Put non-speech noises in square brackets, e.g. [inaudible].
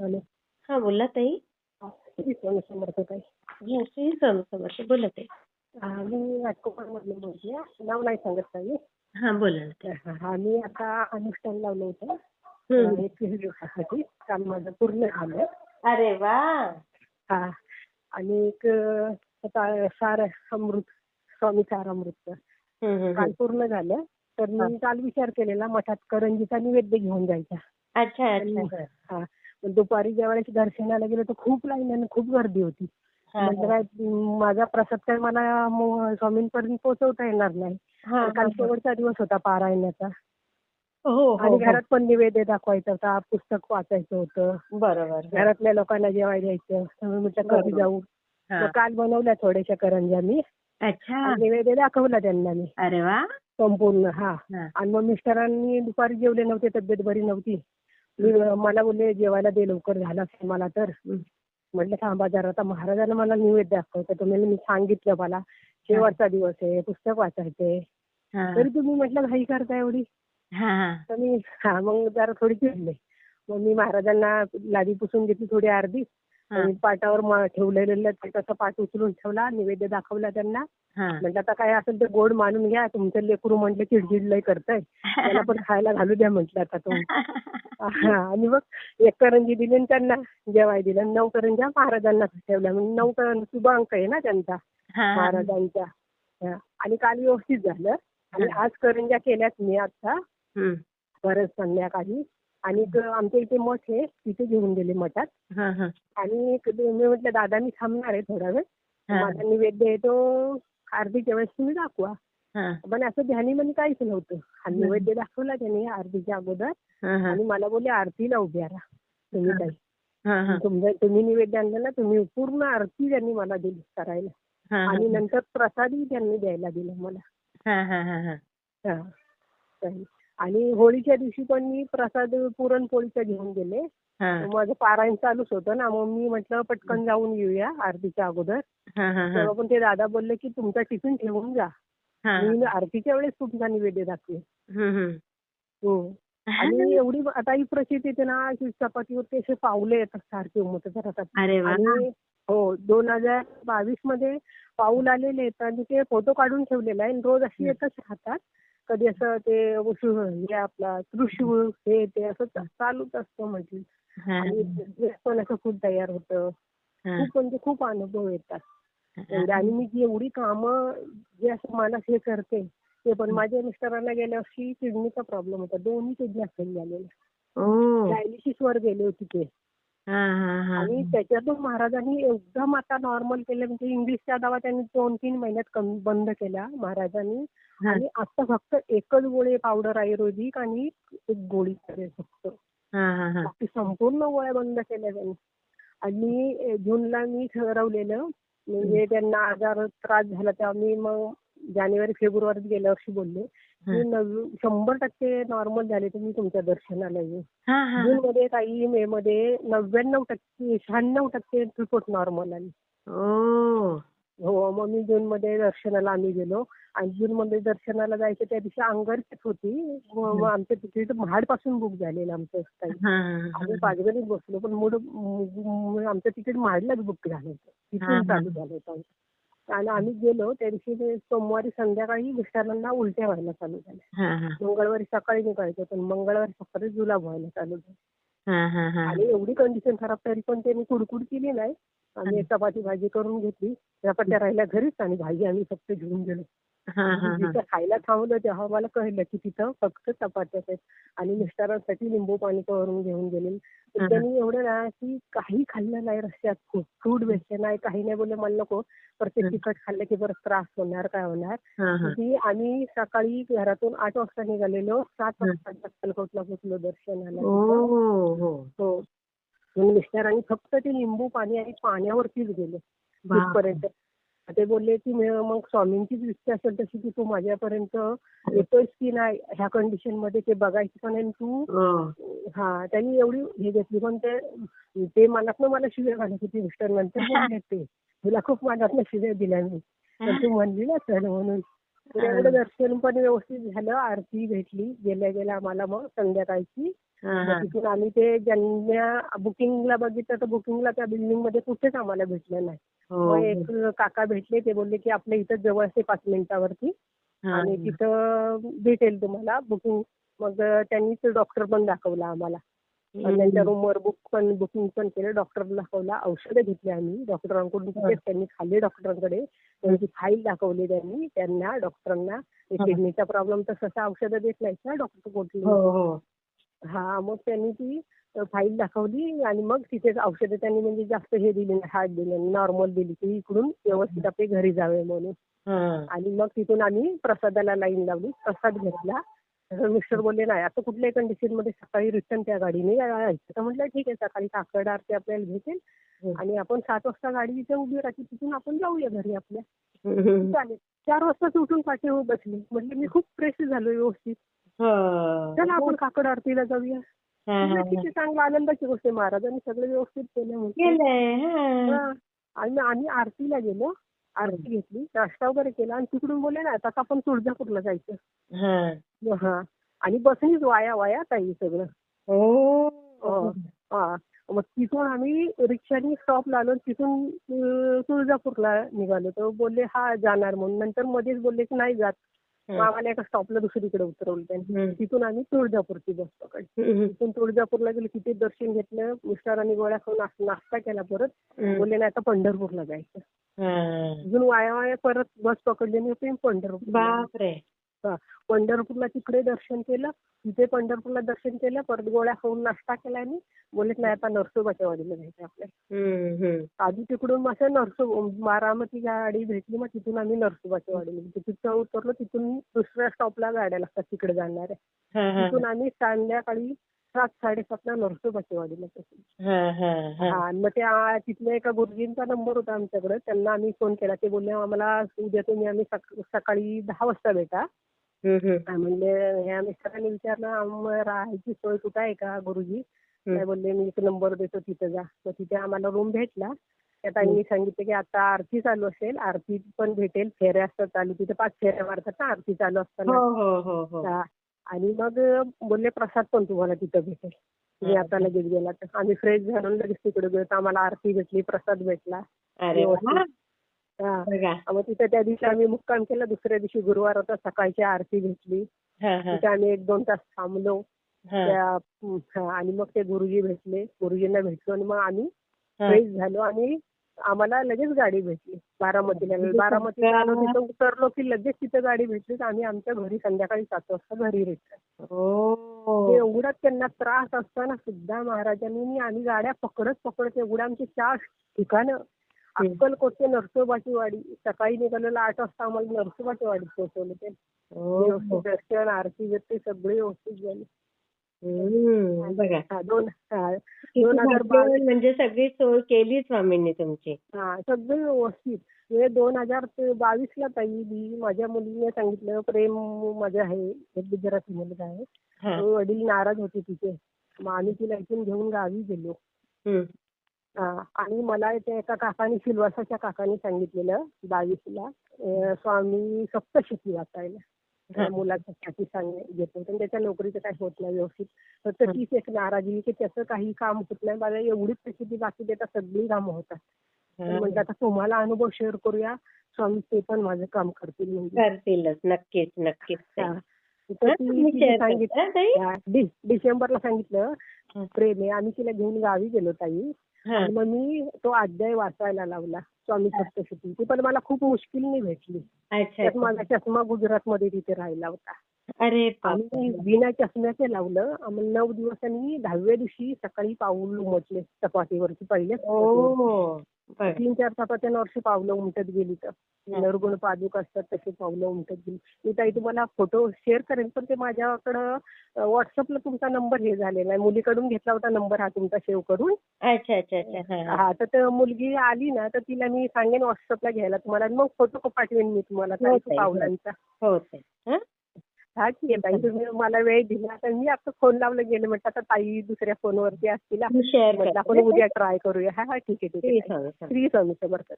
Hello हा बोला ताई. श्री स्वामी समर्थ ताई हो श्री स्वामी समर्थ बोला ताई. हा, मी राजकोटमधून बोलते. नाव नाही सांगत ताई. हा बोला ना ताई. हा, हा, मी आता अनुष्ठान लावलं होतं. हम्म. एकवीस दिवसासाठी काल माझं पूर्ण झालं. अरे वा! हा आणि एक आता सार अमृत स्वामी सार अमृत. हम्म, हम्म, काल हम्म. पूर्ण झालं. तर मी काल विचार केलेला मठात करंजीचा नैवेद्य घेऊन जायचा. अच्छा अच्छा. हा. दुपारी ज्यावेळेस दर्शनाला गेलो तर खूप लाईन आणि खूप गर्दी होती. म्हणजे काय माझा प्रसाद काय मला स्वामींपर्यंत पोहोचवता येणार नाही. हा, काल. शेवटचा दिवस होता पारायणाचा हो हो, आणि हो. घरात पण निवेद्य दाखवायचा होता पुस्तक वाचायचं होतं. बरोबर घरातल्या लोकांना जेवायला द्यायचं. म्हटलं कधी. जाऊ? काल बनवल्या थोड्याशा करंज्या मी. अच्छा. निवेद्य दाखवला त्यांना मी. अरे वा. संपूर्ण हा. हा. आणि मग मिस्टरांनी दुपारी जेवले नव्हते तब्येत बरी नव्हती. मी मला बोलले जेवायला दे लवकर झाला असेल मला तर. म्हटलं थांबा जरा आता महाराजांना मला निवेद्य दाखवतो. तुम्ही मी सांगितलं मला. शेवटचा दिवस आहे पुस्तक वाचायचे हा. तरी तुम्ही म्हटलं घाई करता एवढी. तर मी हा मग जरा थोडी चिडले. मग मी महाराजांना लादी पुसून घेतली थोडी अर्धी. आणि पाटावर ठेवलेलं ते तसं पाठ उचलून ठेवला निवेद्य दाखवला त्यांना. म्हटलं आता काय असेल ते गोड मानून घ्या तुमचं लेकरू म्हटलं चिडचिड लय करताय. त्याला पण खायला घालू द्या म्हटलं आता तुम्ही. [laughs] हा आणि मग एक करंजी दिली आणि त्यांना जेवाय दिलं. आणि नऊ करंज्या महाराजांना ठेवल्या. म्हणजे नऊ करंजी शुभ अंक आहे ना त्यांचा. महाराजांचा. आणि काल व्यवस्थित झालं. आणि आज करंज्या केल्यात मी आता. परत संध्याकाळी. आणि आमच्या इथे मठ आहे तिथे घेऊन गेले मठात हा, हा. आणि मी म्हटलं दादा मी थांबणार आहे थोडा वेळ हा. माझा निवेद्य आहे तो आरतीच्या वेळेस तुम्ही दाखवा हा. पण असं ध्यानी म्हणजे काहीच नव्हतं हा निवेद्य दाखवला त्यांनी आरतीच्या अगोदर. आणि मला बोलले आरतीला उभ्या राहा तुम्ही हा, हा. तुमचं तुम्ही निवेद्य आणलं ना तुम्ही पूर्ण आरती त्यांनी मला दिली करायला हा, आणि. नंतर प्रसादही त्यांनी द्यायला दिला मला हा, हा, हा, हा. हा. आणि होळीच्या दिवशी पण मी प्रसाद पुरणपोळीचा घेऊन गेले. माझं पारायण चालूच होतं ना मग मी म्हटलं पटकन जाऊन येऊया आरतीच्या अगोदर. तेव्हा पण ते दादा बोलले की तुमचा टिफिन ठेवून जा. मी आरतीच्या वेळेस तुमचा निवेद्य दाखवे. हम्म, हम्म. हो. आणि एवढी आता ही प्रचिती येते ना की चपातीवरती असे पावले येतात सारखे उमटत राहतात. हो दोन हजार बावीसमध्ये पाऊल आलेले आहेत आणि ते फोटो काढून ठेवलेला आहे आणि रोज अशी येतच राहतात. कधी असं ते हे आपला त्रिशूळ हे ते असं चालूच असतं म्हटलं. आणि पण असं खूप तयार होतं. खूप म्हणजे खूप अनुभव येतात. आणि मी जी एवढी कामं जे असं मला हे करते ते पण माझ्या मिस्टरांना गेल्या वर्षी किडनीचा प्रॉब्लेम होता. दोन्ही किडन्या फेल झालेल्या. डायलिसिस वर गेले होते ते. आणि त्याच्यातून महाराजांनी एकदम आता नॉर्मल केलं. म्हणजे इंग्लिशच्या दवा त्यांनी दोन तीन महिन्यात बंद केल्या. महाराजांनी. आणि आता फक्त एकच गोळी पावडर आयुर्वेदिक आणि एक गोळी फक्त. हा, हा, हा. बाकी संपूर्ण गोळ्या बंद केल्या त्यांनी. आणि जूनला मी ठरवलेलं म्हणजे त्यांना आजार त्रास झाला तेव्हा मी मग जानेवारी फेब्रुवारीत गेल्या वर्षी बोलले नव- शंभर टक्के नॉर्मल झाले तर मी तुमच्या दर्शनाला येऊ हा, हा. जून मध्ये काही मे मध्ये नव्याण्णव टक्के शहाण्णव टक्के रिपोर्ट नॉर्मल आली. हो मग मी जून मध्ये दर्शनाला आम्ही गेलो आणि जून मध्ये दर्शनाला जायचं त्या दिवशी अंगरकीच होती मग आमचं तिकीट महाडपासून बुक झालेलं आमचं. आम्ही पाचगणीत बसलो पण मूड आमचं तिकीट महाडलाच बुक झालं होतं तिथून. चालू झालं होतं. आणि आम्ही गेलो त्या दिवशी सोमवारी संध्याकाळी मिस्टरांना उलट्या व्हायला चालू झाल्या. मंगळवारी सकाळी निघायचं पण मंगळवारी सकाळी जुलाब व्हायला चालू झालं. आणि एवढी कंडिशन खराब तरी पण त्यांनी कुडकुड केली नाही. आम्ही चपाती भाजी करून घेतली. चपात्या राहिल्या घरीच आणि भाजी आम्ही फक्त घेऊन गेलो. जिथं खायला थांबलो तेव्हा मला कळलं की तिथं फक्त चपात्याच आहेत आणि मिस्टरांसाठी लिंबू पाणी करून घेऊन गेले हा. त्यांनी एवढं ना की काही खाल्लं नाही रस्त्यात खूप फ्रूट बेस्ट नाही काही नाही बोलले मला नको प्रत्येक हं. तिखट खाल्लं की बरं त्रास होणार काय होणार हा, हा. की आम्ही सकाळी घरातून आठ वाजता निघालेलो सात हं. वाजता अक्कलकोटला पोहोचलो दर्शनाला तिथं. हो हो मग मिस्टरांनी फक्त ते लिंबू पाणी आणि पाण्यावरतीच गेले. तिथपर्यंत ते बोलले की मी- मग स्वामींचीच इच्छा असेल तशी की तू माझ्यापर्यंत येतोयस की नाही ह्या कंडिशनमध्ये ते बघायचं पण आहे आणि तू हो. त्यांनी एवढी हे घेतली. पण ते मनातनं मला शिव्या घालत होती मिस्टर. नंतर बोलले ते तुला खूप मनातनं शिव्या दिल्या मी. पण तू म्हणली ना सर म्हणून. एवढं दर्शन पण व्यवस्थित झालं. आरती भेटली गेल्या गेल्या आम्हाला मग संध्याकाळची. हा, मग हा. तिथून आम्ही ते ज्यांना बुकिंगला बघितलं तर बुकिंगला त्या बिल्डिंगमध्ये कुठेच आम्हाला भेटलं नाही. हो, मग एक काका भेटले ते बोलले की आपल्या इथं जवळ आहे पाच मिनिटावरती. हा. आणि तिथं भेटेल तुम्हाला बुकिंग. मग त्यांनीच डॉक्टर पण दाखवला आम्हाला. त्यांच्या रूमवर बुक पण बुकिंग पण केलं. डॉक्टर दाखवला. औषधं घेतली आम्ही. डॉक्टरांकडून तिथेच त्यांनी खाल्ले डॉक्टरांकडे त्यांची फाईल दाखवली त्यांनी. त्यांना डॉक्टरांना किडनीचा प्रॉब्लेम तर सहसा औषधं देत नाहीत ना डॉक्टर कुठली. हो हो. हा मग त्यांनी ती फाईल दाखवली आणि मग तिथेच औषधं त्यांनी म्हणजे जास्त हे दिली नाही हार्ड दिली नॉर्मल दिली की इकडून व्यवस्थित आपले घरी जावे म्हणून. हा. आणि मग तिथून आम्ही प्रसादाला लाईन लावली. प्रसाद घेतला. तर मिस्टर बोलले नाही आता कुठल्याही कंडिशनमध्ये सकाळी रिटर्न त्या गाडीने यायचं तर म्हटलं ठीक आहे सकाळी काकड आरती आपल्याला भेटेल. आणि आपण सात वाजता गाडी तिथे उभी राहते तिथून आपण जाऊया घरी आपल्या. चालेल चार वाजताच उठून पाठीवर बसले म्हटले मी खूप फ्रेश झालो व्यवस्थित हो. चला आपण काकड आरतीला जाऊया. ठीक आहे चांगलं आनंदाची गोष्ट आहे महाराजांनी सगळं व्यवस्थित केलं. आणि आम्ही आरतीला गेलो आरती घेतली नाश्ता वगैरे केला आणि तिकडून बोलले ना आता आपण तुळजापूरला जायचं. हा. आणि बसनीच वाया वाया ताई सगळं. हो. हो. मग तिथून आम्ही रिक्षानी स्टॉप आलो तिथून तुळजापूरला निघालो. तर बोलले हा जाणार. म्हणून नंतर मध्येच बोलले की नाही जात. मग आम्हाला एका स्टॉपला दुसरीकडे उतरवलं त्यांनी. तिथून आम्ही तुळजापूरची बस पकडली. तिथून तुळजापूरला गेलो तिथे दर्शन घेतलं मिस्टरांनी गोळ्या खाऊन नाश- नाश्ता केला परत. बोलले नाही आता पंढरपूरला जायचं. अजून वाया वाया परत बस पकडली आणि पंढरपूर बापरे पंढरपूरला तिकडे दर्शन केलं. तिथे पंढरपूरला दर्शन केलं. परत गोळ्या खाऊन नाश्ता केला आणि बोलत नाही आता नरसोबाच्या वाडीला जायचं आपल्याला. हम्म, हम्म. आधी तिकडून मग असं नरसो बारामती गाडी भेटली मग तिथून आम्ही नरसोबाच्या वाडीला गेलो. तिथं उतरलो. तिथून दुसऱ्या स्टॉपला गाड्या लागतात. तिकडे जाणाऱ्या. हा, हा. तिथून आम्ही संध्याकाळी सात साडेसातला नरसोबाच्या वाडीला पोहोचलो हा, हा, हा. हा आणि मग त्या तिथल्या एका गुरुजींचा नंबर होता आमच्याकडे. त्यांना आम्ही फोन केला. ते बोलले आम्हाला उद्या तुम्ही आम्ही सक- सकाळी दहा वाजता भेटा. म्हणले ह्या मिस्टरांनी विचारलं राहायची सोय कुठं आहे का गुरुजी? काय बोलले मी एक नंबर देतो तिथं जा. तर तिथे आम्हाला रूम भेटला. त्या ताईंनी सांगितलं की आता आरती चालू असेल आरती पण भेटेल फेऱ्या असतात चालू तिथे पाच फेऱ्या मारतात ना आरती चालू असताना. हो हो हा. आणि मग बोलले प्रसाद पण तुम्हाला तिथं भेटेल. तुम्ही आता लगेच गेला. तर आम्ही फ्रेश झालो लगेच तिकडे गेलो. तर आम्हाला आरती भेटली प्रसाद भेटला. मग तिथे त्या दिवशी आम्ही मुक्काम केला. दुसऱ्या दिवशी गुरुवार होता सकाळची आरती भेटली हा, हा, तिथे आम्ही एक दोन तास थांबलो. हा. त्या हा, आणि मग ते गुरुजी भेटले. गुरुजींना भेटलो आणि मग आम्ही हा. फ्रेश झालो आणि आम्हाला लगेच गाडी भेटली. बारामतीला म्हणजे बारामतीला आलो तुमचा- तिथं उतरलो की लगेच तिथं गाडी भेटली तर आम्ही आमच्या घरी संध्याकाळी सात वाजता घरी रिटर्न. हो. एवढा त्यांना त्रास असताना सुद्धा महाराजांनी आम्ही गाड्या पकडत पकडत एवढ्या आमची चार ठिकाणं अक्कलकोट ते नरसोबाची वाडी सकाळी निघालेलं आठ वाजता आम्हाला नरसोबाची वाडी पोहोचवलं ते. हो. व्यवस्थित दर्शन आरती बिरती सगळी व्यवस्थित झाली. बघा. हा, दोन हा, हजार म्हणजे सगळी सोय केली स्वामींनी तुमची. हा सगळं व्यवस्थित. म्हणजे दोन हजार बावीसला ताई मी माझ्या मुलीने सांगितलं प्रेम माझं आहे एक गुजराती मुलगा आहे. हा. वडील नाराज होते तिथे. मग आम्ही तिला इथून घेऊन गावी गेलो. हा, आणि मला त्या एका काकाने सिल्वासाच्या काकाने सांगितलेलं बावीसला स्वामी सप्तशती वाचायला. सांग घेत आणि त्याच्या नोकरीचं काही होत नाही व्यवस्थित. फक्त तीच एक नाराजी की त्याचं काही काम होत नाही. मला एवढीच प्रसिद्धी बाकी देता सगळी कामं होतात. तर म्हणलं आता तुम्हाला अनुभव शेअर करूया. स्वामी ते पण माझं काम करतील म्हणजे. करतीलच. नक्कीच नक्कीच. सांगितलं डिसेंबरला सांगितलं. प्रेम आहे आम्ही तिला घेऊन गावी गेलो ताई. मग मी तो अध्याय वाचायला लावला स्वामी सप्तशती ती पण मला खूप मुश्किलने भेटली. अच्छा त्यात माझा चष्मा गुजरातमध्ये तिथे राहिला होता. अरे आम्ही. बिना चष्म्याचे लावलं. आम्हाला नऊ दिवस आणि दहाव्या दिवशी सकाळी पाऊल उमटले चपातीवरती पहिले. तीन चार चपात्या वर्षी पावलं उमटत गेली तर. नरगुण पादुक असतात तसे पावलं उमटत गेली. मी ताई तुम्हाला फोटो शेअर करेन पण ते माझ्याकडं व्हॉट्सअपला तुमचा नंबर हे झालेला आहे. मुलीकडून घेतला होता नंबर हा तुमचा सेव्ह करून. अच्छा अच्छा अच्छा. हा, तर ते मुलगी आली ना तर तिला मी सांगेन व्हॉट्सअपला घ्यायला तुम्हाला. मग फोटो पाठवेन मी तुम्हाला. पावलांचा. हो ठीक आहे ताई तुम्ही मला वेळ दिला तर मी आता फोन लावलं गेले म्हटलं आता ताई दुसऱ्या फोनवरती असतील. आपण उद्या ट्राय करूया हा हा ठीक आहे ठीक आहे. श्री स्वामी समर्थ.